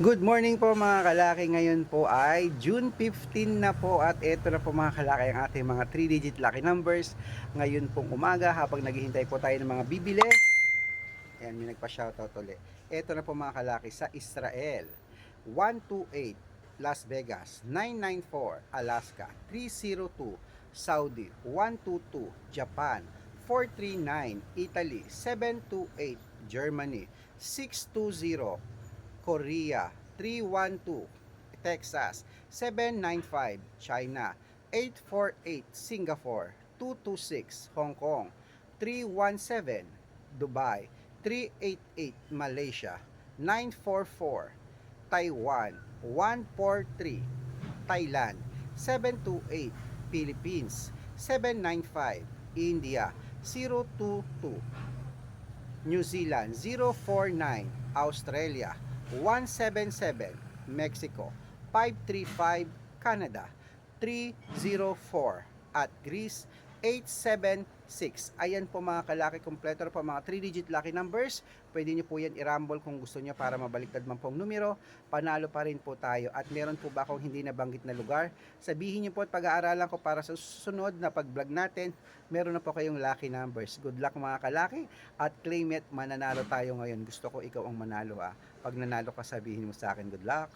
Good morning po mga kalaki. Ngayon po ay June 15 na po at ito na po mga kalaki ang ating mga 3-digit lucky numbers. Ngayon pong umaga habang naghihintay po tayo ng mga bibili. Ayan, may nagpa-shoutout ulit. Ito na po mga kalaki sa Israel. 128 Las Vegas, 994 Alaska, 302 Saudi, 122 Japan, 439 Italy, 728 Germany, 620 Korea 312 Texas 795 China 848 Singapore 226 Hong Kong 317 Dubai 388 Malaysia 944 Taiwan 143 Thailand 728 Philippines 795 India 022 New Zealand 049 Australia 177 Mexico. 535 Canada. 304 at Greece 876 ayan po mga kalaki kompleto po mga 3 digit lucky numbers. Pwede nyo po yan i-rumble kung gusto nyo para mabaliktad man pong numero. Panalo pa rin po tayo. At meron po ba akong hindi nabanggit na lugar? Sabihin nyo po at pag-aaralan ko para sa susunod na pag-vlog natin meron na po kayong lucky numbers. Good luck mga kalaki. At claim it mananalo tayo ngayon. Gusto ko ikaw ang manalo ha pag nanalo ka sabihin mo sa akin good luck